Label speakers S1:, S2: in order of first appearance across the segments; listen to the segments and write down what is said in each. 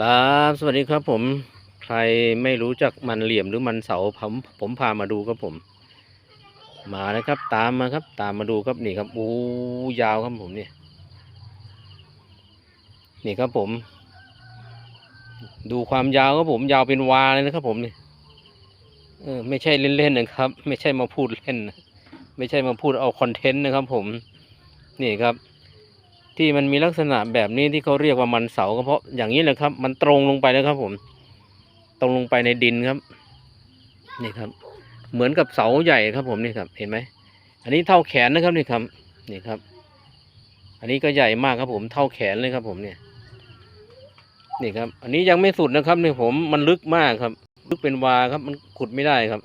S1: ครับสวัสดีครับผมใครไม่รู้จักมันเหลี่ยมหรือมันเสาผมผมพามาดูครับผม มานะครับ ตามมาครับ ตามมาดูครับนี่ครับอู้ยาวครับผมเนี่ยนี่ครับผม ดูความยาวครับผม ยาวเป็นวาเลยนะครับ ผมนี่เออไม่ใช่เล่นๆนะครับ ไม่ใช่มาพูดเล่นนะไม่ใช่มาพูดเอาคอนเทนต์นะครับ ผม นี่ครับ ที่มันมีลักษณะแบบนี้ที่เขาเรียกว่ามันเสาก็เพราะอย่างนี้แหละครับ มันตรงลงไปแล้วครับ ผม ตรงลงไปในดินครับ นี่ครับ เหมือนกับเสาใหญ่ครับ ผมนี่ครับ เห็นไหมอันนี้เท่าแขนนะครับนี่ครับนี่ครับ อันนี้ก็ใหญ่มากครับ ผมเท่าแขนเลยครับ ผมเนี่ย นี่ครับ อันนี้ยังไม่สุดนะครับนี่ผมมันลึกมากครับ ลึกเป็นวาครับ มันขุดไม่ได้ครับ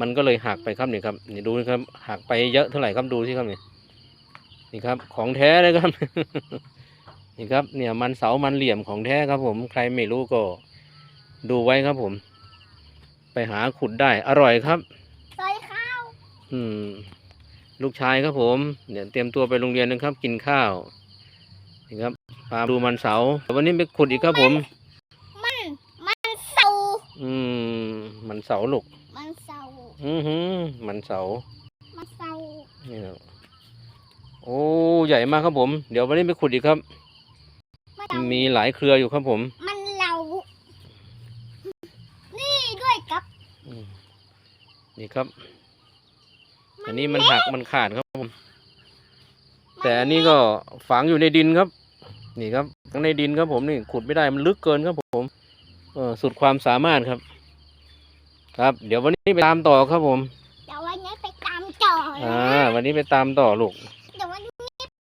S1: มันก็เลยหักไปครับนี่ครับนี่ดูนะครับหักไปเยอะเท่าไหร่ครับดูสิครับนี่ นี่ครับ ของแท้เลยครับ นี่ครับ เนี่ยมันเสามันเหลี่ยมของแท้ครับผม ใครไม่รู้ก็ ดูไว้ครับผม ไปหาขุดได้ อร่อยครับ
S2: ซอยข้าว
S1: อืม ลูกชายครับผมเดี๋ยวเตรียมตัวไปโรงเรียนนะครับ กินข้าว นี่ครับพาดูมันเสาวันนี้ไปขุดอีกครับผม
S2: มัน มันเสา
S1: อืม มันเสาลูก
S2: มันเสา
S1: อือหือ มันเสา
S2: มันเสา
S1: นี่ครับ โอ้ใหญ่มากครับผม เดี๋ยววันนี้ไปขุดอีกครับ
S2: มันเสา
S1: มีหลายเครืออยู่ครับผม
S2: มันเหลานี่ด้วยกับ
S1: อืมนี่ครับ อันนี้มันหักมันขาดครับผม แต่อันนี้ก็ฝังอยู่ในดินครับ นี่ครับข้างในดินครับผมนี่ขุดไม่ได้มันลึกเกินครับผมเออสุดความสามารถครับ ครับ เดี๋ยววันนี้ไปตามต่อครับผม
S2: เดี๋ยววันนี้ไปตามต่อ
S1: อ่าวันนี้ไปตามต่อลูก